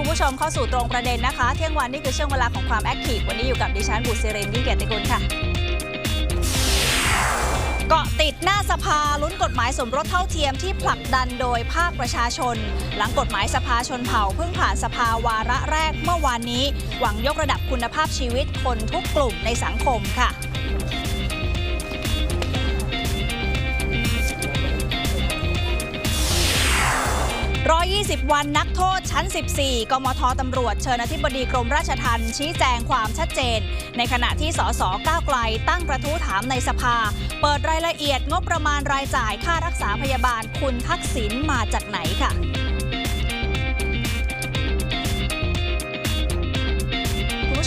คุณผู้ชมเข้าสู่ตรงประเด็นนะคะ เที่ยงวันนี่คือช่วงเวลาของความแอคทีฟวันนี้อยู่กับดิฉันบุษรินยิ่งเกียรติกุลค่ะเกาะติดหน้าสภาลุ้นกฎหมายสมรสเท่าเทียมที่ผลักดันโดยภาคประชาชน หลังกฎหมายสภาชนเผ่าเพิ่งผ่านสภาวาระแรกเมื่อวานนี้ หวังยกระดับคุณภาพชีวิตคนทุกกลุ่มในสังคมค่ะ 20 วันนักโทษชั้น 14 กมทตำรวจเชิญอธิบดีกรมราชทัณฑ์ชี้แจงความชัดเจน ในขณะที่สสก้าวไกลตั้งกระทู้ถามในสภา เปิดรายละเอียดงบประมาณรายจ่ายค่ารักษาพยาบาลคุณทักษิณมาจากไหนค่ะ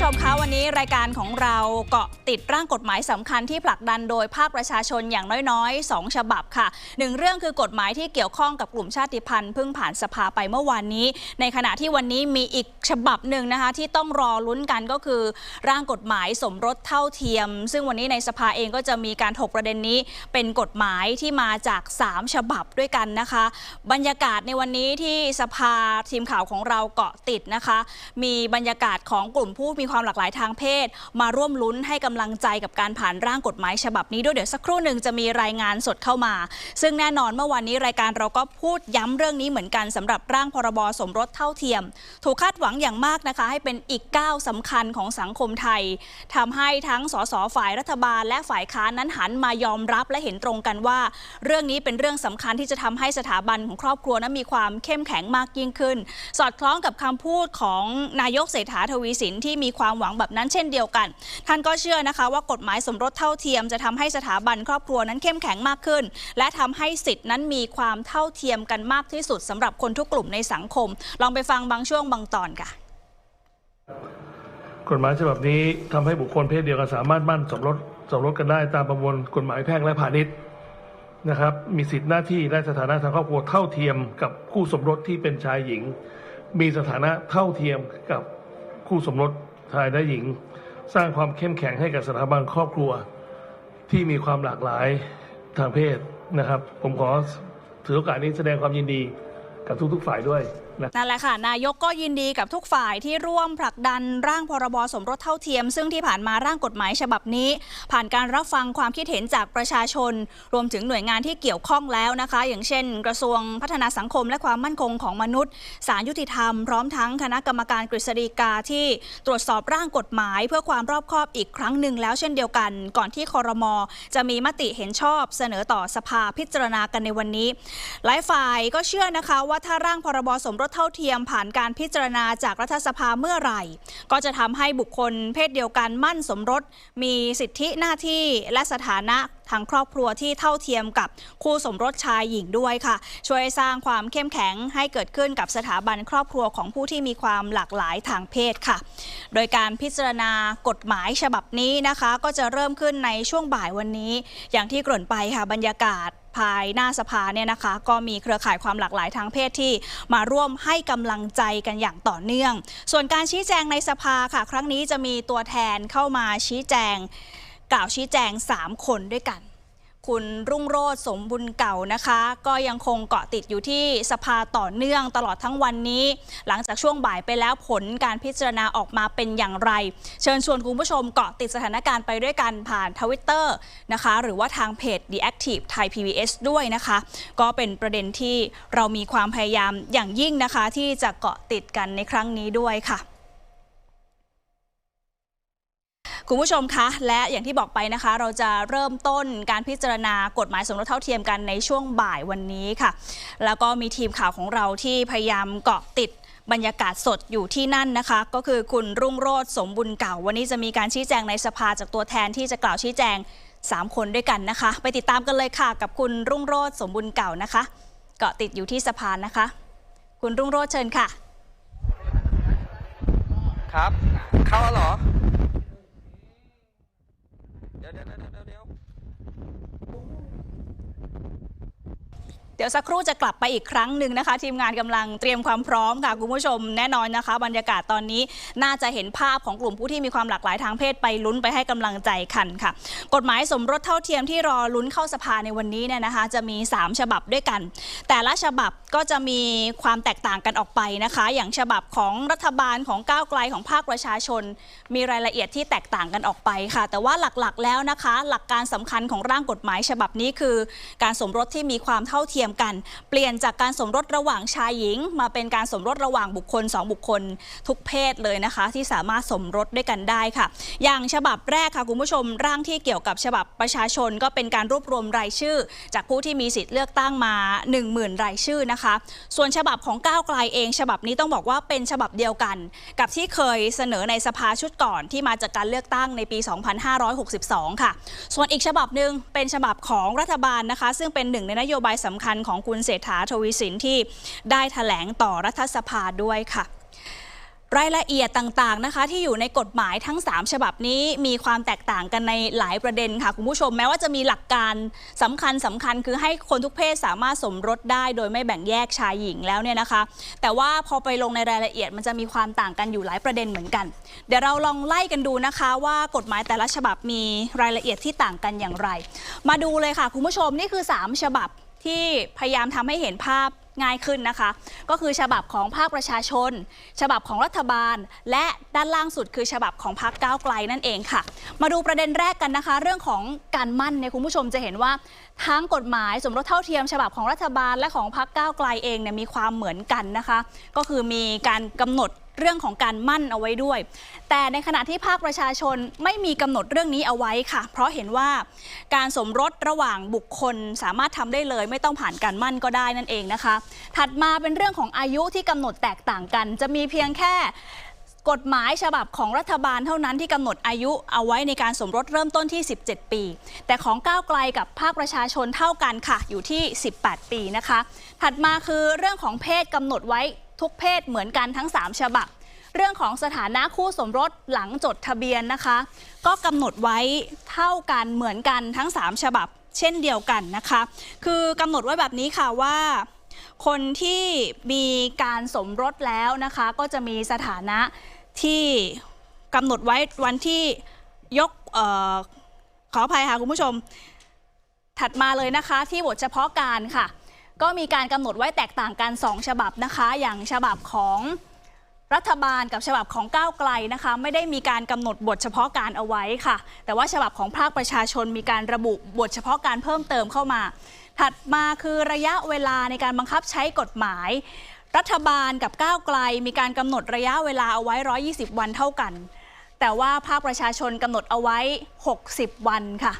ผู้ชมคะวันนี้รายการของเราเกาะติดร่างกฎหมายสำคัญที่ผลักดันโดยภาคประชาชนอย่างน้อยๆ 2 ฉบับค่ะหนึ่งเรื่องคือกฎหมายที่เกี่ยวข้องกับกลุ่มชาติพันธุ์เพิ่งผ่านสภาไปเมื่อวานนี้ ในขณะที่วันนี้มีอีกฉบับหนึ่งนะคะที่ต้องรอลุ้นกันก็คือ ร่างกฎหมายสมรสเท่าเทียม ซึ่งวันนี้ในสภาเองก็จะมีการถกประเด็นนี้ เป็นกฎหมายที่มาจาก 3 ฉบับด้วยกันนะคะ บรรยากาศในวันนี้ที่สภาทีมข่าวของเราเกาะติดนะคะ มีบรรยากาศของกลุ่มผู้มีความหลากหลายทางเพศ มาร่วมลุ้นให้กำลังใจกับการผ่านร่างกฎหมายฉบับนี้ด้วยเดี๋ยวสักครู่หนึ่งจะมีรายงานสดเข้ามา ซึ่งแน่นอนเมื่อวันนี้รายการเราก็พูดย้ำเรื่องนี้เหมือนกันสำหรับร่างพรบสมรสเท่าเทียม ถูกคาดหวังอย่างมากนะคะ ให้เป็นอีกก้าวสำคัญของสังคมไทยทำให้ทั้งสสฝ่ายรัฐบาล และฝ่ายค้านนั้นหันมายอมรับและเห็นตรงกันว่า เรื่องนี้เป็นเรื่องสำคัญที่จะทำให้สถาบันของครอบครัวนั้นมีความเข้มแข็งมากยิ่งขึ้น สอดคล้องกับคำพูดของนายกเศรษฐาทวีสินที่มีความหวังแบบนั้นเช่นเดียวกัน ท่านก็เชื่อนะคะว่ากฎหมายสมรสเท่าเทียมจะทำให้สถาบันครอบครัวนั้นเข้มแข็งมากขึ้น และทำให้สิทธินั้นมีความเท่าเทียมกันมากที่สุดสำหรับคนทุกกลุ่มในสังคม ลองไปฟังบางช่วงบางตอนค่ะกฎหมายฉบับนี้ทำให้บุคคลเพศเดียวกันสามารถมั่นสมรสสมรสกันได้ตามประมวลกฎหมายแพ่งและพาณิชย์นะครับ มีสิทธิหน้าที่และสถานะทางครอบครัวเท่าเทียมกับคู่สมรสที่เป็นชายหญิง มีสถานะเท่าเทียมกับคู่สมรส ชายและหญิง สร้างความเข้มแข็งให้กับสถาบันครอบครัว ที่มีความหลากหลายทางเพศนะครับ ผมขอถือโอกาสนี้แสดงความยินดีกับทุกๆฝ่ายด้วย นั่นแหละค่ะ นายกก็ยินดีกับทุกฝ่ายที่ร่วมผลักดันร่างพรบสมรสเท่าเทียม ซึ่งที่ผ่านมาร่างกฎหมายฉบับนี้ ผ่านการรับฟังความคิดเห็นจากประชาชน รวมถึงหน่วยงานที่เกี่ยวข้องแล้วนะคะ อย่างเช่น กระทรวงพัฒนาสังคมและความมั่นคงของมนุษย์ศาลยุติธรรม พร้อมทั้งคณะกรรมการกฤษฎีกาที่ตรวจสอบร่างกฎหมาย เพื่อความรอบคอบอีกครั้งหนึ่งแล้วเช่นเดียวกัน ก่อนที่คอรมอจะมีมติเห็นชอบ เสนอต่อสภาพิจารณากันในวันนี้ หลายฝ่ายก็เชื่อนะคะว่าถ้าร่างพรบสมรสเท่าเทียมผ่านการพิจารณาจากรัฐสภาเมื่อไหร่ ก็จะทำให้บุคคลเพศเดียวกันมั่นสมรส มีสิทธิหน้าที่และสถานะทางครอบครัวที่เท่าเทียมกับคู่สมรสชายหญิงด้วยค่ะ ช่วยสร้างความเข้มแข็งให้เกิดขึ้นกับสถาบันครอบครัวของผู้ที่มีความหลากหลายทางเพศค่ะ โดยการพิจารณากฎหมายฉบับนี้นะคะ ก็จะเริ่มขึ้นในช่วงบ่ายวันนี้ อย่างที่กริ่นไปค่ะบรรยากาศ ภายหน้าสภาเนี่ยนะคะ ก็มีเครือข่ายความหลากหลายทางเพศที่มาร่วมให้กำลังใจกันอย่างต่อเนื่อง ส่วนการชี้แจงในสภาค่ะ ครั้งนี้จะมีตัวแทนเข้ามาชี้แจง กล่าวชี้แจง 3 คนด้วยกัน คุณรุ่งโรจน์สมบุญเก่านะคะ ก็ยังคงเกาะติดอยู่ที่สภาต่อเนื่องตลอดทั้งวันนี้ หลังจากช่วงบ่ายไปแล้วผลการพิจารณาออกมาเป็นอย่างไร เชิญชวนคุณผู้ชมเกาะติดสถานการณ์ไปด้วยกันผ่านทวิตเตอร์นะคะ หรือว่าทางเพจ The Active Thai PBS ด้วยนะคะ ก็เป็นประเด็นที่เรามีความพยายามอย่างยิ่งนะคะ ที่จะเกาะติดกันในครั้งนี้ด้วยค่ะ คุณผู้ชมคะ และอย่างที่บอกไปนะคะ เราจะเริ่มต้นการพิจารณากฎหมายสมรสเท่าเทียมกันในช่วงบ่ายวันนี้ค่ะ แล้วก็มีทีมข่าวของเราที่พยายามเกาะติดบรรยากาศสดอยู่ที่นั่นนะคะ ก็คือคุณรุ่งโรจน์สมบุญเก่า วันนี้จะมีการชี้แจงในสภาจากตัวแทนที่จะกล่าวชี้แจง 3 คนด้วยกันนะคะ ไปติดตามกันเลยค่ะ กับคุณรุ่งโรจน์สมบุญเก่านะคะ เกาะติดอยู่ที่สภานะคะ คุณรุ่งโรจน์เชิญค่ะ ครับเข้าแล้วเหรอ เดี๋ยวเดี๋ยวเดี๋ยวเดี๋ยวเดี๋ยว เดี๋ยวสักครู่จะกลับไปอีกครั้งหนึ่งนะคะ ทีมงานกำลังเตรียมความพร้อมค่ะคุณผู้ชมแน่นอนนะคะ บรรยากาศตอนนี้น่าจะเห็นภาพของกลุ่มผู้ที่มีความหลากหลายทางเพศไปลุ้นไปให้กำลังใจกันค่ะ กฎหมายสมรสเท่าเทียมที่รอลุ้นเข้าสภาในวันนี้เนี่ยนะคะ จะมี 3 ฉบับด้วยกัน แต่ละฉบับ ก็จะมีความแตกต่างกันออกไปนะคะ อย่างฉบับของรัฐบาลของก้าวไกลของภาคประชาชน มีรายละเอียดที่แตกต่างกันออกไปค่ะ แต่ว่าหลักๆ แล้วนะคะ หลักการสำคัญของร่างกฎหมาย ฉบับนี้คือ การสมรสที่มีความเท่าเทียมกัน เปลี่ยนจากการสมรสระหว่างชายหญิง มาเป็นการสมรสระหว่างบุคคลสองบุคคล ทุกเพศเลยนะคะ ที่สามารถสมรสด้วยกันได้ค่ะ อย่างฉบับแรกค่ะคุณผู้ชมร่างที่เกี่ยวกับฉบับประชาชนก็เป็นการรวบรวมรายชื่อ จากผู้ที่มีสิทธิ์เลือกตั้งมา 10,000 รายชื่อนะคะส่วนฉบับของก้าวไกลเอง ฉบับนี้ต้องบอกว่าเป็นฉบับเดียวกัน กับที่เคยเสนอในสภาชุดก่อนที่มาจากการเลือกตั้งในปี 2562 ค่ะ ส่วนอีกฉบับหนึ่งเป็นฉบับของรัฐบาลนะคะ ซึ่งเป็นหนึ่งในนโยบายสำคัญของคุณเศรษฐาทวีสินที่ได้แถลงต่อรัฐสภาด้วยค่ะ รายละเอียดต่างๆนะคะ ที่อยู่ในกฎหมายทั้ง 3 ฉบับนี้มีความแตกต่างกันในหลายประเด็นค่ะคุณผู้ชมแม้ว่าจะมีหลักการสำคัญสำคัญคือให้คนทุกเพศสามารถสมรสได้ โดยไม่แบ่งแยกชายหญิงแล้วเนี่ยนะคะ แต่ว่าพอไปลงในรายละเอียดมันจะมีความต่างกันอยู่หลายประเด็นเหมือนกัน เดี๋ยวเราลองไล่กันดูนะคะ ว่ากฎหมายแต่ละฉบับมีรายละเอียดที่ต่างกันอย่างไร มาดูเลยค่ะคุณผู้ชมนี่คือ 3 ฉบับที่พยายามทำให้เห็นภาพ ง่ายขึ้นนะคะ ก็คือฉบับของภาคประชาชน ฉบับของรัฐบาล และด้านล่างสุดคือฉบับของพรรคก้าวไกลนั่นเองค่ะ มาดูประเด็นแรกกันนะคะ เรื่องของการมั่นเนี่ยคุณผู้ชมจะเห็นว่าทั้งกฎหมายสมรสเท่าเทียม ฉบับของรัฐบาลและของพรรคก้าวไกลเองเนี่ยมีความเหมือนกันนะคะ ก็คือมีการกำหนด เรื่องของการมั่นเอาไว้ด้วย แต่ในขณะที่ภาคประชาชนไม่มีกำหนดเรื่องนี้เอาไว้ค่ะ เพราะเห็นว่าการสมรสระหว่างบุคคลสามารถทำได้เลย ไม่ต้องผ่านการมั่นก็ได้นั่นเองนะคะ ถัดมาเป็นเรื่องของอายุที่กำหนดแตกต่างกัน จะมีเพียงแค่กฎหมายฉบับของรัฐบาลเท่านั้นที่กำหนดอายุเอาไว้ในการสมรสเริ่มต้นที่ 17 ปี แต่ของก้าวไกลกับภาคประชาชนเท่ากันค่ะ อยู่ที่ 18 ปีนะคะ ถัดมาคือเรื่องของเพศกำหนดไว้ ทุกเพศเหมือนกันทั้ง 3 ฉบับ เรื่องของสถานะคู่สมรสหลังจดทะเบียนนะคะ ก็กำหนดไว้เท่ากันเหมือนกันทั้ง 3 ฉบับ เช่นเดียวกันนะคะ คือกำหนดไว้แบบนี้ค่ะว่าคนที่มีการสมรสแล้วนะคะ ก็จะมีสถานะที่กำหนดไว้วันที่ยกออขออภัยค่ะคุณผู้ชม ถัดมาเลยนะคะที่บทเฉพาะการค่ะ ก็มีการกำหนดไว้แตกต่างกัน 2 ฉบับนะคะ อย่างฉบับของรัฐบาลกับฉบับของก้าวไกลนะคะ ไม่ได้มีการกำหนดบทเฉพาะการเอาไว้ค่ะ แต่ว่าฉบับของภาคประชาชนมีการระบุบทเฉพาะการเพิ่มเติมเข้ามา ถัดมาคือระยะเวลาในการบังคับใช้กฎหมาย รัฐบาลกับก้าวไกล มีการกำหนดระยะเวลาเอาไว้ 120 วันเท่ากัน แต่ว่าภาคประชาชนกำหนดเอาไว้ 60 วันค่ะ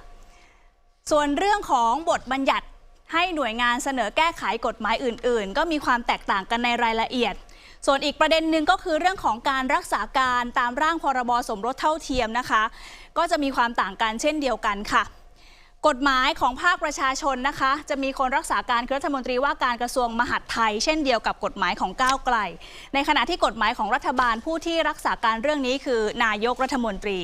ส่วนเรื่องของบทบัญญัติ ให้หน่วยงานเสนอแก้ไขกฎหมายอื่น ๆ ก็มีความแตกต่างกันในรายละเอียด ส่วนอีกประเด็นหนึ่งก็คือเรื่องของการรักษาการตามร่างพรบสมรสเท่าเทียมนะคะ ก็จะมีความต่างกันเช่นเดียวกันค่ะ กฎหมายของภาคประชาชนนะคะ จะมีคนรักษาการรัฐมนตรีว่าการกระทรวงมหาดไทย เช่นเดียวกับกฎหมายของก้าวไกล ในขณะที่กฎหมายของรัฐบาลผู้ที่รักษาการเรื่องนี้คือนายกรัฐมนตรี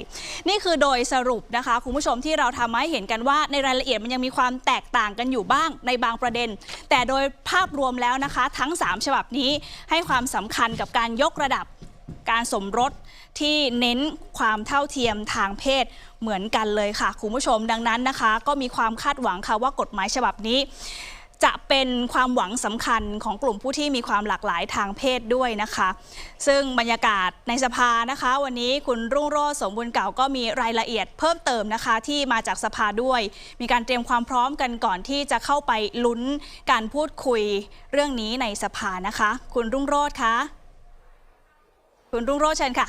นี่คือโดยสรุปนะคะคุณผู้ชมที่เราทำให้เห็นกันว่าในรายละเอียดมันยังมีความแตกต่างกันอยู่บ้างในบางประเด็น แต่โดยภาพรวมแล้วนะคะ ทั้ง 3 ฉบับนี้ให้ความสำคัญกับการยกระดับ การสมรสที่เน้นความเท่าเทียมทางเพศเหมือนกันเลยค่ะ คุณผู้ชมดังนั้นนะคะ ก็มีความคาดหวังค่ะว่ากฎหมายฉบับนี้จะเป็นความหวังสำคัญของกลุ่มผู้ที่มีความหลากหลายทางเพศด้วยนะคะ ซึ่งบรรยากาศในสภานะคะ วันนี้คุณรุ่งโรจน์สมบูรณ์เก่าก็มีรายละเอียดเพิ่มเติมนะคะ ที่มาจากสภาด้วย มีการเตรียมความพร้อมกันก่อนที่จะเข้าไปลุ้นการพูดคุยเรื่องนี้ในสภานะคะ คุณรุ่งโรจน์คะ คุณรุ่งโรจน์เชิญค่ะ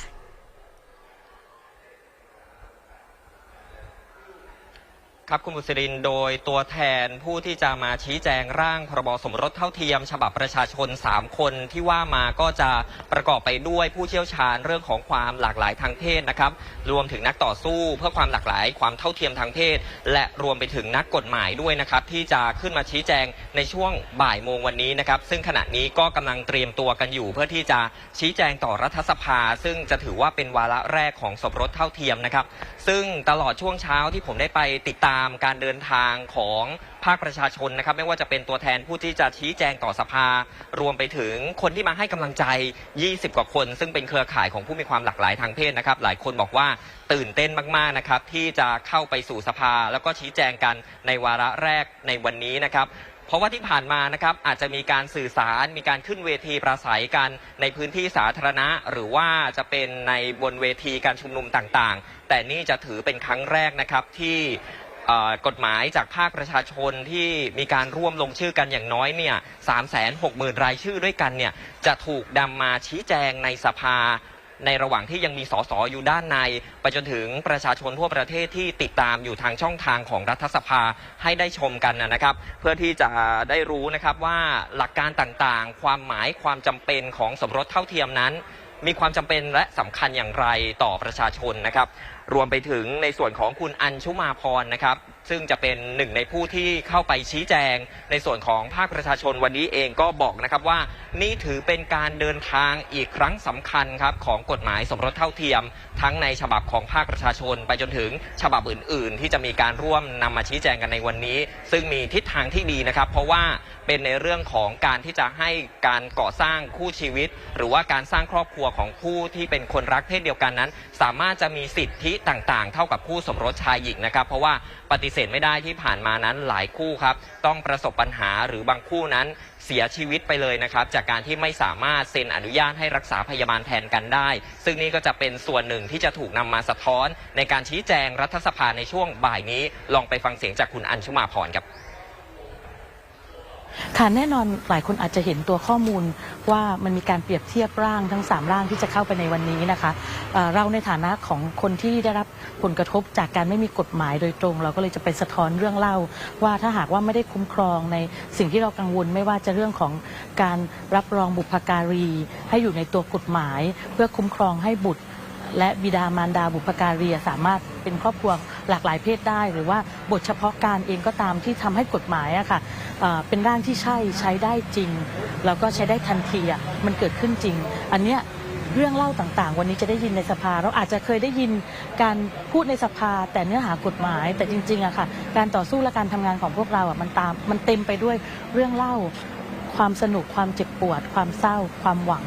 ครับคุณบุษรินโดยตัวแทนผู้ที่จะมาชี้แจงร่างพรบสมรสเท่าเทียม ฉบับประชาชน 3 คนที่ว่ามาก็จะประกอบไปด้วยผู้เชี่ยวชาญเรื่องของความหลากหลายทางเพศนะครับรวมถึงนักต่อสู้เพื่อความหลากหลายความเท่าเทียมทางเพศ และรวมไปถึงนักกฎหมายด้วยนะครับที่จะขึ้นมาชี้แจงในช่วงบ่ายโมงวันนี้นะครับซึ่งขณะนี้ก็กำลังเตรียมตัวกันอยู่ เพื่อที่จะชี้แจงต่อรัฐสภา ซึ่งจะถือว่าเป็นวาระแรกของสมรสเท่าเทียมนะครับซึ่งตลอดช่วงเช้าที่ผมได้ไปติดตามการเดินทางของภาคประชาชนนะครับ ไม่ว่าจะเป็นตัวแทนผู้ที่จะชี้แจงต่อสภา รวมไปถึงคนที่มาให้กำลังใจ 20 กว่าคน ซึ่งเป็นเครือข่ายของผู้มีความหลากหลายทางเพศนะครับ หลายคนบอกว่าตื่นเต้นมากๆนะครับที่จะเข้าไปสู่สภา แล้วก็ชี้แจงกันในวาระแรกในวันนี้นะครับเพราะว่าที่ผ่านมานะครับอาจจะมีการสื่อสารมีการขึ้นเวทีปราศัยกันในพื้นที่สาธารณะ หรือว่าจะเป็นในบนเวทีการชุมนุมต่างๆ แต่นี่จะถือเป็นครั้งแรกนะครับที่ กฎหมายจากภาคประชาชนที่มีการร่วมลงชื่อกันอย่างน้อยเนี่ยสามแสนหกหมื่นรายชื่อด้วยกันเนี่ยจะถูกนำมาชี้แจงในสภาในระหว่างที่ยังมีสสอยู่ด้านใน ไปจนถึงประชาชนทั่วประเทศที่ติดตามอยู่ทางช่องทางของรัฐสภาให้ได้ชมกันนะครับ เพื่อที่จะได้รู้นะครับว่าหลักการต่างๆ ความหมายความจำเป็นของสมรสเท่าเทียมนั้น มีความจำเป็นและสำคัญอย่างไรต่อประชาชนนะครับ รวมไปถึงในส่วนของคุณอัญชุมาพรนะครับซึ่งจะเป็นหนึ่งในผู้ที่เข้าไปชี้แจง ในส่วนของภาคประชาชนวันนี้เองก็บอกนะครับว่า นี่ถือเป็นการเดินทางอีกครั้งสำคัญครับของกฎหมายสมรสเท่าเทียม ทั้งในฉบับของภาคประชาชน ไปจนถึงฉบับอื่น ๆ ที่จะมีการร่วมนำมาชี้แจงกันในวันนี้ ซึ่งมีทิศทางที่ดีนะครับ เพราะว่าเป็นในเรื่องของการที่จะให้การก่อสร้างคู่ชีวิต หรือว่าการสร้างครอบครัวของผู้ที่เป็นคนรักเพศเดียวกันนั้น สามารถจะมีสิทธิต่าง ๆ เท่ากับคู่สมรสชายหญิงนะครับ เพราะว่าปฏิเสธไม่ได้ที่ผ่านมานั้นหลายคู่ครับ ต้องประสบปัญหาหรือบางคู่นั้นเสียชีวิตไปเลยนะครับ จากการที่ไม่สามารถเซ็นอนุญาตให้รักษาพยาบาลแทนกันได้ ซึ่งนี่ก็จะเป็นส่วนหนึ่งที่จะถูกนำมาสะท้อน ในการชี้แจงรัฐสภาในช่วงบ่ายนี้ ลองไปฟังเสียงจากคุณอัญชุมาพรครับ ค่ะแน่นอนหลายคนอาจจะเห็นตัวข้อมูลว่ามันมีการเปรียบเทียบร่างทั้ง 3 ร่างที่จะเข้าไปในวันนี้นะคะเอ่อเราในฐานะของคนที่ได้รับผลกระทบจากการไม่มีกฎหมายโดยตรง เราก็เลยจะไปสะท้อนเรื่องเล่า ว่าถ้าหากว่าไม่ได้คุ้มครองในสิ่งที่เรากังวลไม่ว่าจะเรื่องของการรับรองบุพการี ให้อยู่ในตัวกฎหมาย เพื่อคุ้มครองให้บุตร และบิดามารดาบุพการีสามารถเป็นครอบครัวหลากหลายเพศได้ หรือว่าบทเฉพาะการเองก็ตามที่ทำให้กฎหมายอะค่ะเอ่อเป็นร่างที่ใช่ใช้ได้จริง แล้วก็ใช้ได้ทันทีอะมันเกิดขึ้นจริง อันเนี้ยเรื่องเล่าต่างๆ วันนี้จะได้ยินในสภา เราอาจจะเคยได้ยินการพูดในสภา แต่เนื้อหากฎหมาย แต่จริงๆอะค่ะ การต่อสู้และการทำงานของพวกเราอะมันตามมันเต็มไปด้วยเรื่องเล่า ความสนุกความเจ็บปวด ความเศร้า ความหวัง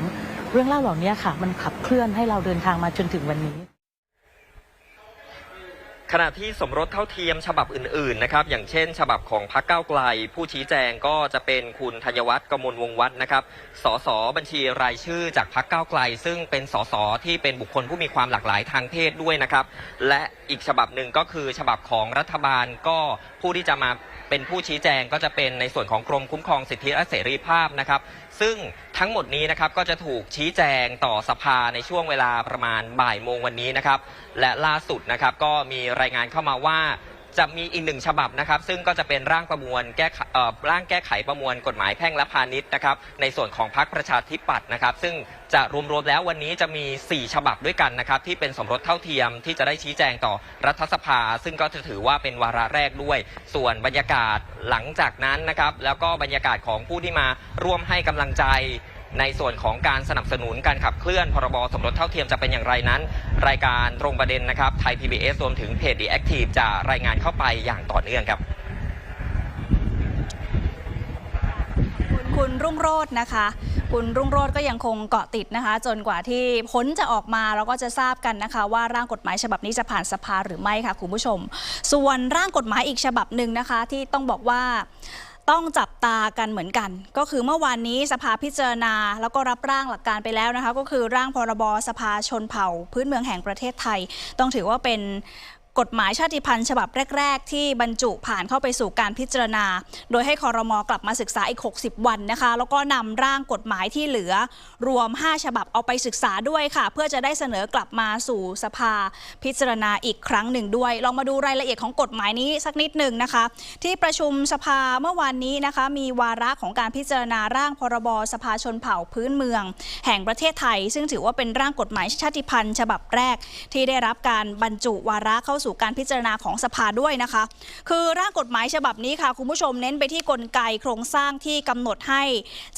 เรื่องเล่าเหล่านี้ค่ะ มันขับเคลื่อนให้เราเดินทางมาจนถึงวันนี้ขณะที่สมรสเท่าเทียมฉบับอื่นๆนะครับอย่างเช่น ฉบับของพรรคก้าวไกล ผู้ชี้แจงก็จะเป็นคุณธัญวัฒน์กมลวงวัฒน์นะครับสสบัญชีรายชื่อจากพรรคก้าวไกล ซึ่งเป็นสสที่เป็นบุคคลผู้มีความหลากหลายทางเพศด้วยนะครับและอีกฉบับหนึ่งก็คือฉบับของรัฐบาลก็ผู้ที่จะมาเป็นผู้ชี้แจงก็จะเป็นในส่วนของกรมคุ้มครองสิทธิและเสรีภาพนะครับ ซึ่งทั้งหมดนี้นะครับก็จะถูกชี้แจงต่อสภาในช่วงเวลาประมาณบ่ายโมงวันนี้นะครับ และล่าสุดนะครับก็มีรายงานเข้ามาว่าจะมีอีกหนึ่งฉบับนะครับ ซึ่งก็จะเป็นร่างประมวลแก้ร่างแก้ไขประมวลกฎหมายแพ่งและพาณิชย์นะครับ ในส่วนของพรรคประชาธิปัตย์นะครับ ซึ่ง จะรวมๆแล้ววันนี้จะมี 4 ฉบับด้วยกันนะครับ ที่เป็นสมรสเท่าเทียมที่จะได้ชี้แจงต่อรัฐสภา ซึ่งก็จะถือว่าเป็นวาระแรกด้วย ส่วนบรรยากาศหลังจากนั้นนะครับ แล้วก็บรรยากาศของผู้ที่มาร่วมให้กำลังใจในส่วนของการสนับสนุนการขับเคลื่อนพรบสมรสเท่าเทียมจะเป็นอย่างไรนั้น รายการตรงประเด็นนะครับไทย PBS รวมถึงเพจ The Active จะรายงานเข้าไปอย่างต่อเนื่องครับ คุณรุ่งโรจน์นะคะ คุณรุ่งโรจน์ก็ยังคงเกาะติดนะคะ จนกว่าที่ผลจะออกมาเราก็จะทราบกันนะคะ ว่าร่างกฎหมายฉบับนี้จะผ่านสภาหรือไม่ค่ะคุณผู้ชม ส่วนร่างกฎหมายอีกฉบับหนึ่งนะคะ ที่ต้องบอกว่าต้องจับตากันเหมือนกัน ก็คือเมื่อวานนี้สภาพิจารณา แล้วก็รับร่างหลักการไปแล้วนะคะ ก็คือร่างพรบสภาชนเผ่า พื้นเมืองแห่งประเทศไทย ต้องถือว่าเป็น กฎหมายชาติพันธุ์ฉบับแรก ๆ ที่บรรจุผ่านเข้าไปสู่การพิจารณา โดยให้คอรมอกลับมาศึกษาอีก 60 วันนะคะ แล้วก็นำร่างกฎหมายที่เหลือ รวม 5 ฉบับเอาไปศึกษาด้วยค่ะ เพื่อจะได้เสนอกลับมาสู่สภาพิจารณาอีกครั้งหนึ่งด้วย ลองมาดูรายละเอียดของกฎหมายนี้สักนิดหนึ่งนะคะ ที่ประชุมสภาเมื่อวานนี้นะคะ มีวาระของการพิจารณาร่างพรบสภาชนเผ่าพื้นเมือง แห่งประเทศไทย ซึ่งถือว่าเป็นร่างกฎหมายชาติพันธุ์ ฉบับแรกที่ได้รับการบรรจุวาระเข้าสู่การพิจารณาของสภาด้วยนะคะ คือร่างกฎหมายฉบับนี้ค่ะ คุณผู้ชมเน้นไปที่กลไกโครงสร้างที่กำหนดให้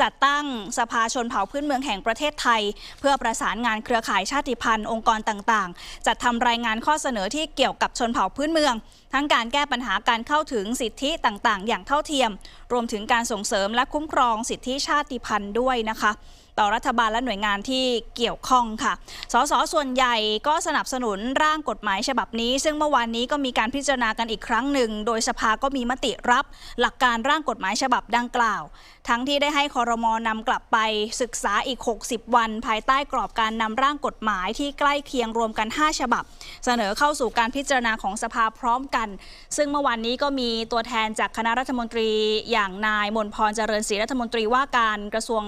จัดตั้งสภาชนเผ่าพื้นเมืองแห่งประเทศไทย เพื่อประสานงานเครือข่ายชาติพันธุ์องค์กรต่างๆ จัดทำรายงานข้อเสนอที่เกี่ยวกับชนเผ่าพื้นเมือง ทั้งการแก้ปัญหาการเข้าถึงสิทธิต่างๆ อย่างเท่าเทียม รวมถึงการส่งเสริมและคุ้มครองสิทธิชาติพันธุ์ด้วยนะคะ ต่อรัฐบาลและหน่วยงานที่เกี่ยวข้องค่ะ สสส่วนใหญ่ก็สนับสนุนร่างกฎหมายฉบับนี้ ซึ่งเมื่อวานนี้ก็มีการพิจารณากันอีกครั้งหนึ่ง โดยสภาก็มีมติรับหลักการร่างกฎหมายฉบับดังกล่าว ทั้งที่ได้ให้คอรมอนำกลับไปศึกษาอีก 60 วัน ภายใต้กรอบการนำร่างกฎหมายที่ใกล้เคียงรวมกัน 5 ฉบับ เสนอเข้าสู่การพิจารณาของสภาพร้อมกัน ซึ่งเมื่อวานนี้ก็มีตัวแทนจากคณะรัฐมนตรีอย่างนายมนพรเจริญศรีรัฐมนตรีว่าการกระทรวง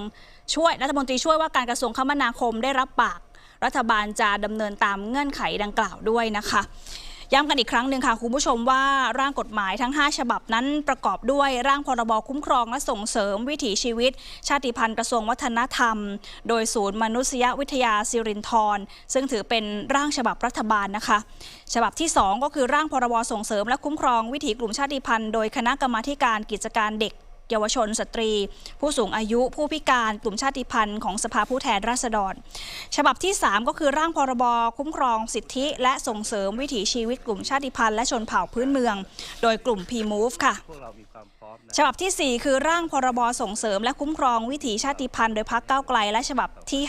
ช่วยรัฐมนตรีช่วยว่าการกระทรวงคมนาคมได้รับปาก รัฐบาลจะดำเนินตามเงื่อนไขดังกล่าวด้วยนะคะย้ำกันอีกครั้งหนึ่งค่ะ คุณผู้ชมว่าร่างกฎหมายทั้ง 5 ฉบับนั้นประกอบด้วยร่างพรบคุ้มครองและส่งเสริมวิถีชีวิต ชาติพันธุ์กระทรวงวัฒนธรรม โดยศูนย์มนุษยวิทยาสิรินทรซึ่งถือเป็นร่างฉบับรัฐบาลนะคะ ฉบับที่ 2 ก็คือร่างพรบส่งเสริมและคุ้มครองวิถีกลุ่มชาติพันธุ์โดยคณะกรรมาการกิจการเด็ก เยาวชน สตรี ผู้สูงอายุ ผู้พิการ กลุ่มชาติพันธุ์ของสภาผู้แทนราษฎร ฉบับที่ 3 ก็คือร่างพรบคุ้มครองสิทธิ และส่งเสริมวิถีชีวิตกลุ่มชาติพันธุ์และชนเผ่าพื้นเมือง โดยกลุ่ม P-Move ค่ะฉบับทีสี่4 คือร่างพรบส่งเสริมและคุ้มครองวิถีชาติพันธุ์โดยพักเก้าวไกล และฉบับที่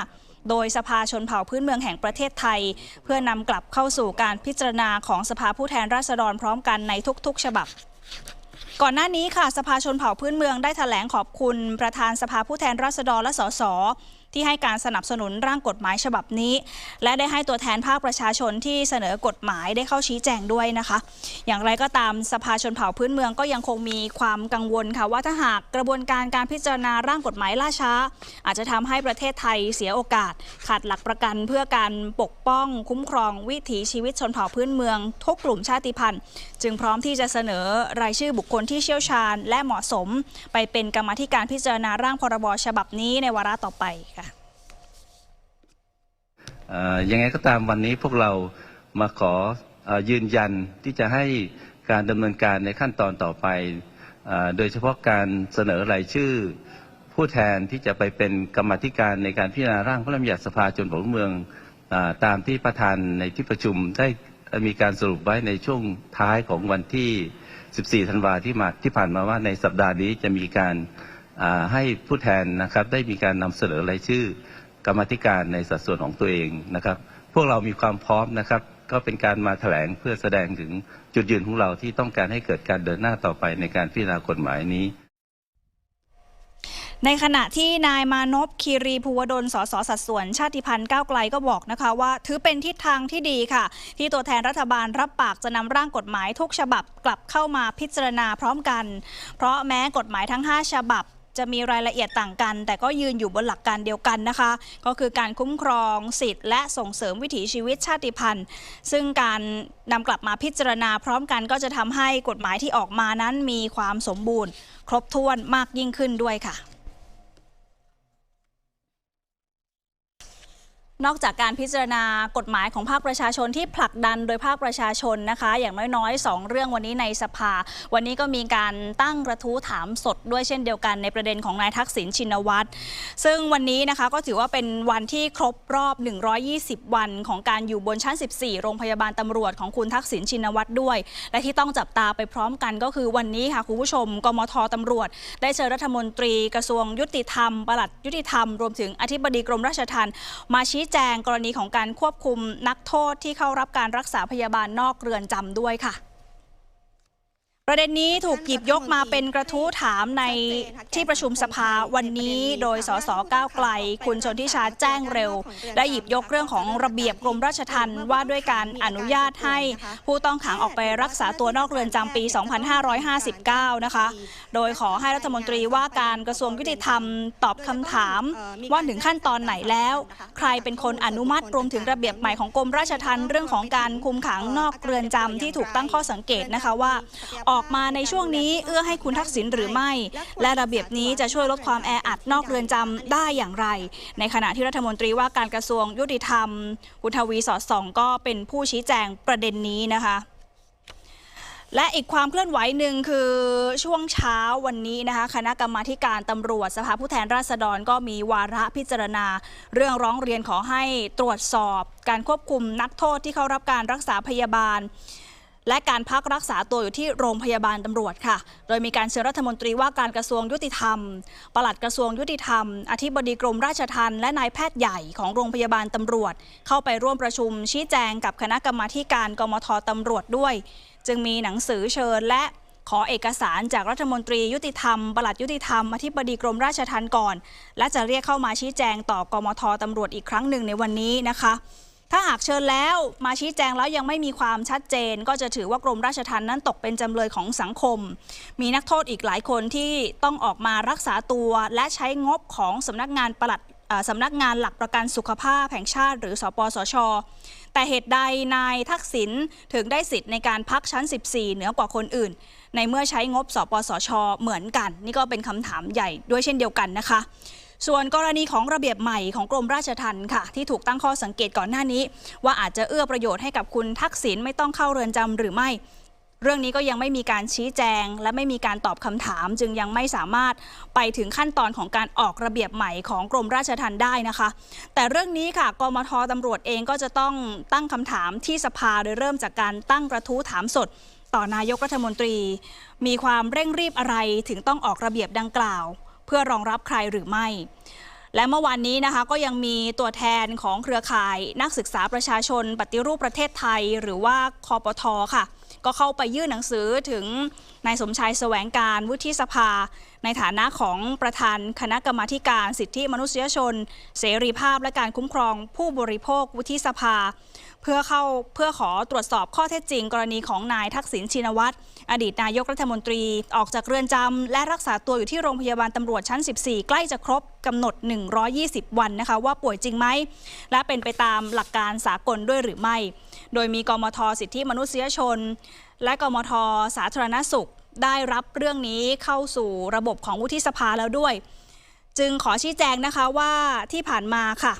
5โดยสภาชนเผ่าพื้นเมืองแห่งประเทศไทย เพื่อนำกลับเข้าสู่การพิจารณาของสภาผู้แทนราษฎรพร้อมกันในทุกๆ ฉบับ ก่อนหน้านี้ค่ะสภาชนเผ่าพื้นเมืองได้แถลงขอบคุณประธานสภาผู้แทนราษฎรและสส ที่ให้การสนับสนุนร่างกฎหมายฉบับนี้ และได้ให้ตัวแทนภาคประชาชนที่เสนอกฎหมายได้เข้าชี้แจงด้วยนะคะ อย่างไรก็ตามสภาชนเผ่าพื้นเมืองก็ยังคงมีความกังวลค่ะว่าถ้าหากกระบวนการการพิจารณาร่างกฎหมายล่าช้า อาจจะทำให้ประเทศไทยเสียโอกาส ขาดหลักประกันเพื่อการปกป้องคุ้มครองวิถีชีวิตชนเผ่าพื้นเมือง ทุกกลุ่มชาติพันธุ์ จึงพร้อมที่จะเสนอรายชื่อบุคคลที่เชี่ยวชาญ และเหมาะสม ไปเป็นกรรมธิการพิจารณาร่างพรบฉบับนี้ในวาระต่อไปค่ะ ยังไงก็ตามวันนี้พวกเรามาขออยืนยันที่จะให้การดำเนินการในขั้นตอนต่อไปอโดยเฉพาะการเสนอรายชื่อ ผู้แทนที่จะไปเป็นกรรมธิการในการพิจารณาร่างพระราชบัญญัติสภาชนของเมืองอตามที่ประธานในที่ประชุมได้มีการสรุปไว้ในช่วงท้ายของวันที่ 14 ธันวาที่มาที่ผ่านมาว่าในสัปดาห์นี้จะมีการให้ผู้แทนนะครับได้มีการนำเสนอรายชื่อ กรรมธิการในสัดส่วนของตัวเองนะครับ พวกเรามีความพร้อมนะครับ ก็เป็นการมาแถลงเพื่อแสดงถึงจุดยืนของเราที่ต้องการให้เกิดการเดินหน้าต่อไปในการพิจารณากฎหมายนี้ในขณะที่นายมานพคีรีภูวดล สสสัดส่วนชาติพันธุ์ก้าวไกลก็บอกนะคะว่า ถือเป็นทิศทางที่ดีค่ะ ที่ตัวแทนรัฐบาลรับปากจะนำร่างกฎหมายทุกฉบับกลับเข้ามาพิจารณาพร้อมกัน เพราะแม้กฎหมายทั้ง 5 ฉบับ จะมีรายละเอียดต่างกัน แต่ก็ยืนอยู่บนหลักการเดียวกันนะคะ ก็คือการคุ้มครองสิทธิ์และส่งเสริมวิถีชีวิตชาติพันธุ์ ซึ่งการนำกลับมาพิจารณาพร้อมกันก็จะทำให้กฎหมายที่ออกมานั้นมีความสมบูรณ์ ครบถ้วนมากยิ่งขึ้นด้วยค่ะ นอกจากการพิจารณากฎหมายของภาคประชาชนที่ผลักดันโดยภาคประชาชนนะคะ อย่างน้อยๆ 2 เรื่องวันนี้ในสภา วันนี้ก็มีการตั้งกระทู้ถามสดด้วยเช่นเดียวกันในประเด็นของนายทักษิณชินวัตรซึ่งวันนี้นะคะก็ถือว่าเป็นวันที่ครบรอบ 120 วันของการอยู่บนชั้น 14 โรงพยาบาลตำรวจของคุณทักษิณชินวัตรด้วย และที่ต้องจับตาไปพร้อมกันก็คือวันนี้ค่ะคุณผู้ชม กมทตำรวจ ได้เชิญรัฐมนตรีกระทรวงยุติธรรมปลัดยุติธรรมรวมถึงอธิบดีกรมราชทัณฑ์มาชี้แจงกรณีของการควบคุมนักโทษที่เข้ารับการรักษาพยาบาลนอกเรือนจำด้วยค่ะ ประเด็นนี้ถูกหยิบยกมาเป็นกระทู้ถามในที่ประชุมสภาวันนี้โดยสสก้าวไกล คุณชนทิชาแจ้งเร็ว ได้หยิบยกเรื่องของระเบียบกรมราชทัณฑ์ว่าด้วยการอนุญาตให้ผู้ต้องขังออกไปรักษาตัวนอกเรือนจำปี 2559 นะคะ โดยขอให้รัฐมนตรีว่าการกระทรวงยุติธรรมตอบคำถาม ว่าถึงขั้นตอนไหนแล้ว ใครเป็นคนอนุมัติรวมถึงระเบียบใหม่ของกรมราชทัณฑ์เรื่องของการคุมขังนอกเรือนจำที่ถูกตั้งข้อสังเกตนะคะว่าออกมาในช่วงนี้เอื้อให้คุณทักษิณหรือไม่ และระเบียบนี้จะช่วยลดความแออัดนอกเรือนจำได้อย่างไร ในขณะที่รัฐมนตรีว่าการกระทรวงยุติธรรมคุณทวีสอดส่อง ก็เป็นผู้ชี้แจงประเด็นนี้นะคะและอีกความเคลื่อนไหวหนึ่งคือช่วงเช้าวันนี้นะคะคณะกรรมาการตำรวจสภาผู้แทนราษฎรก็มีวาระพิจารณา เรื่องร้องเรียนขอให้ตรวจสอบ การควบคุมนักโทษที่เข้ารับการรักษาพยาบาล และการพักรักษาตัวอยู่ที่โรงพยาบาลตำรวจค่ะ โดยมีการเชิญรัฐมนตรีว่าการกระทรวงยุติธรรม ปลัดกระทรวงยุติธรรม อธิบดีกรมราชทัณฑ์และนายแพทย์ใหญ่ของโรงพยาบาลตำรวจ เข้าไปร่วมประชุมชี้แจงกับคณะกรรมาการกมทตำรวจด้วย จึงมีหนังสือเชิญและขอเอกสารจากรัฐมนตรียุติธรรม ปลัดยุติธรรม อธิบดีกรมราชทัณฑ์ก่อน และจะเรียกเข้ามาชี้แจงต่อกมทตำรวจอีกครั้งหนึ่งในวันนี้นะคะ ถ้าหากเชิญแล้วมาชี้แจงแล้วยังไม่มีความชัดเจน ก็จะถือว่ากรมราชทัณฑ์นั้นตกเป็นจำเลยของสังคม มีนักโทษอีกหลายคนที่ต้องออกมารักษาตัวและใช้งบของสำนักงานปลัดสำนักงานหลักประกันสุขภาพแห่งชาติ หรือสปสช แต่เหตุใดนายทักษิณถึงได้สิทธิ์ในการพักชั้น 14 เหนือกว่าคนอื่น ในเมื่อใช้งบสปสช เหมือนกัน นี่ก็เป็นคำถามใหญ่ด้วยเช่นเดียวกันนะคะ ส่วนกรณีของระเบียบใหม่ของกรมราชทัณฑ์ค่ะ ที่ถูกตั้งข้อสังเกตก่อนหน้านี้ ว่าอาจจะเอื้อประโยชน์ให้กับคุณทักษิณไม่ต้องเข้าเรือนจำหรือไม่ เรื่องนี้ก็ยังไม่มีการชี้แจง และไม่มีการตอบคำถาม จึงยังไม่สามารถไปถึงขั้นตอนของการออกระเบียบใหม่ของกรมราชทัณฑ์ได้นะคะ แต่เรื่องนี้ค่ะกมทตำรวจเองก็จะต้องตั้งคำถามที่สภาโดยเริ่มจากการตั้งกระทู้ถามสด ต่อนายกรัฐมนตรี มีความเร่งรีบอะไรถึงต้องออกระเบียบดังกล่าว เพื่อรองรับใครหรือไม่ และเมื่อวานนี้นะคะก็ยังมีตัวแทนของเครือข่ายนักศึกษาประชาชนปฏิรูปประเทศไทย หรือว่าคอปทค่ะ ก็เข้าไปยื่นหนังสือถึงนายสมชายแสวงการวุฒิสภา ในฐานะของประธานคณะกรรมาการสิทธิมนุษยชน เสรีภาพและการคุ้มครองผู้บริโภควุฒิสภา เพื่อเข้าเพื่อขอตรวจสอบข้อเท็จจริง กรณีของนายทักษิณชินวัตรอดีตนายกรัฐมนตรีออกจากเรือนจำและรักษาตัวอยู่ที่โรงพยาบาลตำรวจชั้น 14 ใกล้จะครบกำหนด 120 วันนะคะ ว่าป่วยจริงไหม และเป็นไปตามหลักการสากลด้วยหรือไม่ โดยมีกมทสิทธิมนุษยชน และกมทสาธารณสุข ได้รับเรื่องนี้เข้าสู่ระบบของวุฒิสภาแล้วด้วย จึงขอชี้แจงนะคะว่าที่ผ่านมาค่ะ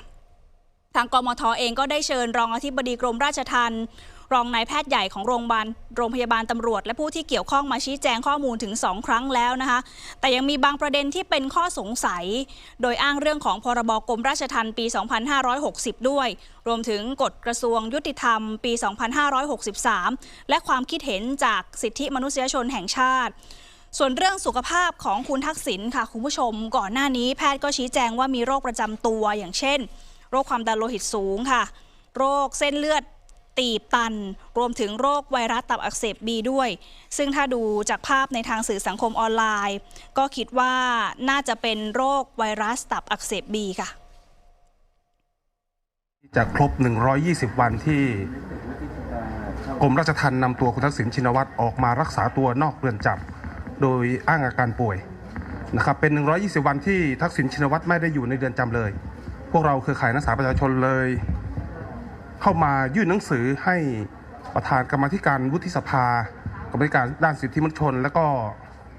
ทางกมทเองก็ได้เชิญรองอธิบดีกรมราชทัณฑ์ รองนายแพทย์ใหญ่ของโรงพยาบาลโรงพยาบาลตำรวจ และผู้ที่เกี่ยวข้องมาชี้แจงข้อมูลถึง 2 ครั้งแล้วนะคะ แต่ยังมีบางประเด็นที่เป็นข้อสงสัย โดยอ้างเรื่องของพรบกรมราชทัณฑ์ปี 2560 ด้วย รวมถึงกฎกระทรวงยุติธรรมปี 2563 และความคิดเห็นจากสิทธิมนุษยชนแห่งชาติส่วนเรื่องสุขภาพของคุณทักษิณค่ะ คุณผู้ชม ก่อนหน้านี้แพทย์ก็ชี้แจงว่ามีโรคประจำตัวอย่างเช่น โรคความดันโลหิตสูงค่ะ โรคเส้นเลือด ตีบตัน รวมถึงโรคไวรัสตับอักเสบบีด้วย ซึ่งถ้าดูจากภาพในทางสื่อสังคมออนไลน์ ก็คิดว่าน่าจะเป็นโรคไวรัสตับอักเสบบีค่ะจะครบ 120 วันที่กรมราชทัณฑ์นำตัวคุณทักษิณชินวัตรออกมารักษาตัวนอกเรือนจำโดยอ้างอาการป่วยนะครับเป็น 120 วันที่ทักษิณชินวัตรไม่ได้อยู่ในเรือนจำเลย พวกเราเครือข่ายนักศึกษาประชาชนเลย เข้ามายื่นหนังสือให้ประธานกรรมธิการวุฒิสภา กรรมธิการด้านสิทธิมนุษยชน และก็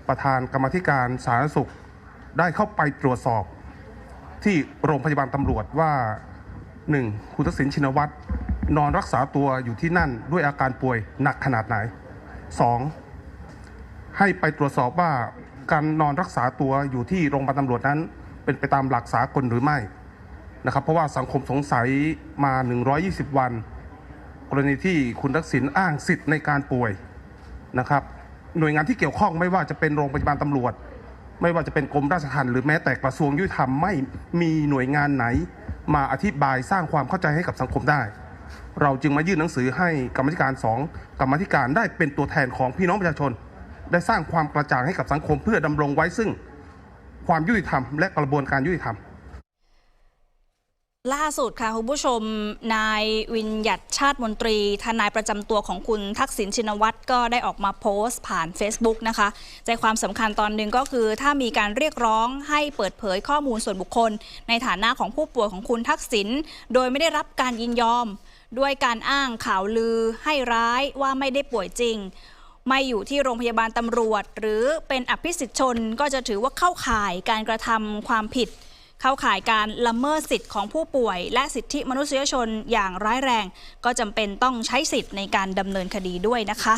ประธานกรรมธิการสาธารณสุข ได้เข้าไปตรวจสอบ ที่โรงพยาบาลตำรวจว่า 1. คุณทักษิณชินวัตรนอนรักษาตัวอยู่ที่นั่นด้วยอาการป่วยหนักขนาดไหน 2. ให้ไปตรวจสอบว่าการนอนรักษาตัวอยู่ที่โรงพยาบาลตำรวจนั้น เป็นไปตามหลักสากลหรือไม่ นะครับ เพราะว่าสังคมสงสัยมา 120 วัน กรณีที่คุณทักษิณอ้างสิทธิ์ในการป่วยนะครับ หน่วยงานที่เกี่ยวข้องไม่ว่าจะเป็นโรงพยาบาลตำรวจ ไม่ว่าจะเป็นกรมราชทัณฑ์หรือแม้แต่กระทรวงยุติธรรมไม่มีหน่วยงานไหน มาอธิบายสร้างความเข้าใจให้กับสังคมได้ เราจึงมายื่นหนังสือให้กรรมธิการสองกรรมธิการได้เป็นตัวแทนของพี่น้องประชาชน ได้สร้างความกระจ่างให้กับสังคมเพื่อดำรงไว้ซึ่งความยุติธรรมและกระบวนการยุติธรรม ล่าสุดค่ะคุณผู้ชม นายวินยัตชาติมนตรี ทนายประจำตัวของคุณทักษิณชินวัตรก็ได้ออกมาโพสต์ผ่าน Facebook นะคะ ใจความสำคัญตอนหนึ่งก็คือ ถ้ามีการเรียกร้องให้เปิดเผยข้อมูลส่วนบุคคล ในฐานะของผู้ป่วยของคุณทักษิณโดยไม่ได้รับการยินยอม ด้วยการอ้างข่าวลือให้ร้ายว่าไม่ได้ป่วยจริง ไม่อยู่ที่โรงพยาบาลตำรวจ หรือเป็นอภิสิทธิชนก็จะถือว่าเข้าข่ายการกระทำความผิด เข้าข่ายการละเมิดสิทธิ์ของผู้ป่วย และสิทธิมนุษยชนอย่างร้ายแรง ก็จำเป็นต้องใช้สิทธิ์ในการดำเนินคดีด้วยนะคะ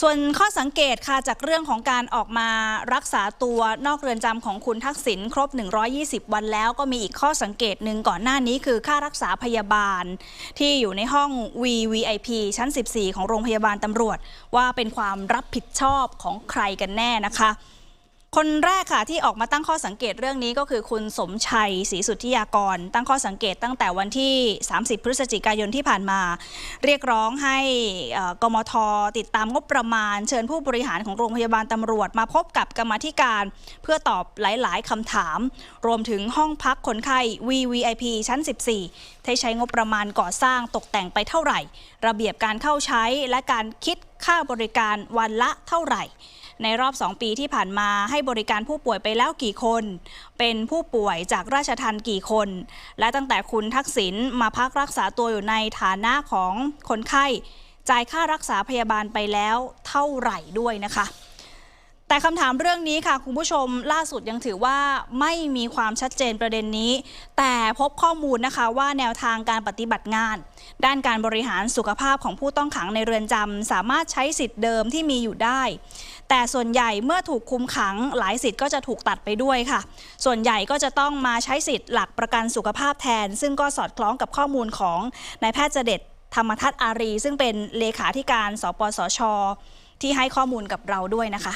ส่วนข้อสังเกตค่ะจากเรื่องของการออกมารักษาตัวนอกเรือนจำของคุณทักษิณครบ 120 วันแล้วก็มีอีกข้อสังเกตหนึ่งก่อนหน้านี้คือค่ารักษาพยาบาล ที่อยู่ในห้อง VVIP ชั้น 14 ของโรงพยาบาลตำรวจ ว่าเป็นความรับผิดชอบของใครกันแน่นะคะ คนแรกค่ะที่ออกมาตั้งข้อสังเกตเรื่องนี้ก็คือคุณสมชัยศรีสุทธิยากร ตั้งข้อสังเกตตั้งแต่วันที่ 30 พฤศจิกายนที่ผ่านมา เรียกร้องให้กมทติดตามงบประมาณ เชิญผู้บริหารของโรงพยาบาลตำรวจ มาพบกับกรรมธิการ เพื่อตอบหลาย ๆคำถาม รวมถึงห้องพักคนไข้ VVIP ชั้น 14ที่ใช้งบประมาณก่อสร้างตกแต่งไปเท่าไหร่ ระเบียบการเข้าใช้และการคิดค่าบริการวันละเท่าไหร่ ในรอบ 2 ปีที่ผ่านมาให้บริการผู้ป่วยไปแล้วกี่คน เป็นผู้ป่วยจากราชทันกี่คน และตั้งแต่คุณทักษิณมาพักรักษาตัวอยู่ในฐานะของคนไข้ จ่ายค่ารักษาพยาบาลไปแล้วเท่าไหร่ด้วยนะคะแต่คำถามเรื่องนี้ค่ะ คุณผู้ชมล่าสุดยังถือว่าไม่มีความชัดเจนประเด็นนี้ แต่พบข้อมูลนะคะว่าแนวทางการปฏิบัติงาน ด้านการบริหารสุขภาพของผู้ต้องขังในเรือนจำสามารถใช้สิทธิ์เดิมที่มีอยู่ได้ แต่ส่วนใหญ่เมื่อถูกคุมขังหลายสิทธิ์ก็จะถูกตัดไปด้วยค่ะ ส่วนใหญ่ก็จะต้องมาใช้สิทธิ์หลักประกันสุขภาพแทน ซึ่งก็สอดคล้องกับข้อมูลของนายแพทย์เจเด็ดธรรมทัศน์อารี ซึ่งเป็นเลขาธิการ สปสช ที่ให้ข้อมูลกับเราด้วยนะคะ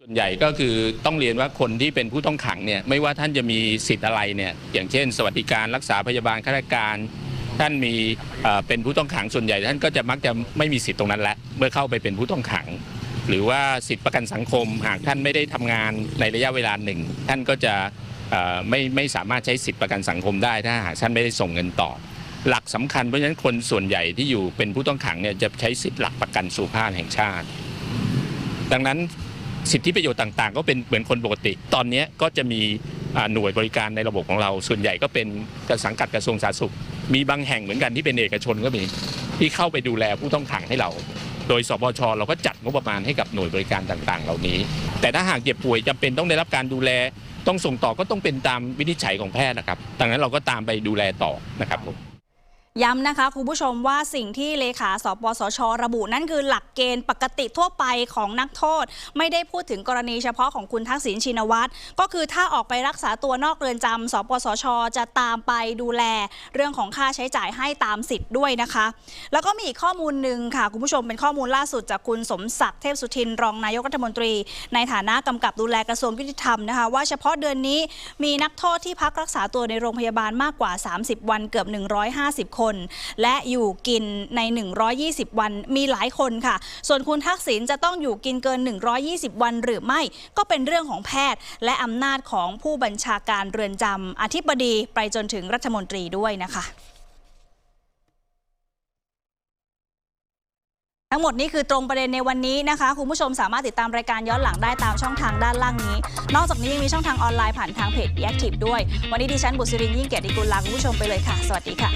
ส่วนใหญ่ก็คือต้องเรียนว่าคนที่เป็นผู้ต้องขังเนี่ยไม่ว่าท่านจะมีสิทธิ์อะไรเนี่ยอย่างเช่น สวัสดิการรักษาพยาบาลข้าราชการ ท่านมีเป็นผู้ต้องขังส่วนใหญ่ ท่านก็จะมักจะไม่มีสิทธิ์ตรงนั้นแล้วเมื่อเข้าไปเป็นผู้ต้องขัง หรือว่าสิทธิประกันสังคม หากท่านไม่ได้ทำงานในระยะเวลาหนึ่ง ท่านก็จะไม่ไม่สามารถใช้สิทธิประกันสังคมได้ ถ้าหากท่านไม่ได้ส่งเงินต่อ หลักสำคัญเพราะฉะนั้นคนส่วนใหญ่ที่อยู่เป็นผู้ต้องขังเนี่ยจะใช้สิทธิหลักประกันสุขภาพแห่งชาติ ดังนั้น สิทธิประโยชน์ต่าง ๆ ก็เป็นเหมือนคนปกติ ตอนนี้ก็จะมีหน่วยบริการในระบบของเรา ส่วนใหญ่ก็เป็นกระสังกัดกระทรวงสาธารณสุข มีบางแห่งเหมือนกันที่เป็นเอกชนก็มีที่เข้าไปดูแลผู้ต้องขังให้เรา โดยสปชเราก็จัดงบประมาณให้กับหน่วยบริการต่าง ๆ เหล่านี้ แต่ถ้าหากเจ็บป่วยจำเป็นต้องได้รับการดูแลต้องส่งต่อก็ต้องเป็นตามวินิจฉัยของแพทย์นะครับดังนั้นเราก็ตามไปดูแลต่อนะครับผม ย้ำนะคะคุณผู้ชมว่าสิ่งที่เลขาสปสช ระบุนั่นคือหลักเกณฑ์ปกติทั่วไปของนักโทษ ไม่ได้พูดถึงกรณีเฉพาะของคุณทักษิณชินวัตรก็คือถ้าออกไปรักษาตัวนอกเรือนจำสปสช จะตามไปดูแล เรื่องของค่าใช้จ่ายให้ตามสิทธิ์ด้วยนะคะ แล้วก็มีอีกข้อมูลหนึ่งค่ะ คุณผู้ชมเป็นข้อมูลล่าสุดจากคุณสมศักดิ์เทพสุทินรองนายกรัฐมนตรี ในฐานะกำกับดูแลกระทรวงยุติธรรมนะคะว่าเฉพาะเดือนนี้มีนักโทษที่พักรักษาตัวในโรงพยาบาลมากกว่า 30 วันเกือบ 150 คนและอยู่กินใน 120 วันมีหลายคนค่ะ ส่วนคุณทักษิณจะต้องอยู่กินเกิน 120 วันหรือไม่ก็เป็นเรื่องของแพทย์ และอำนาจของผู้บัญชาการเรือนจำอธิบดีไปจนถึงรัฐมนตรีด้วยนะคะ ทั้งหมดนี้คือตรงประเด็นในวันนี้นะคะ คุณผู้ชมสามารถติดตามรายการย้อนหลังได้ตามช่องทางด้านล่างนี้ นอกจากนี้ยังมีช่องทางออนไลน์ผ่านทางเพจ Active ด้วย วันนี้ดิฉันบุษรินยิ่งเกียรติกุลลาคุณผู้ชมไปเลยค่ะ สวัสดีค่ะ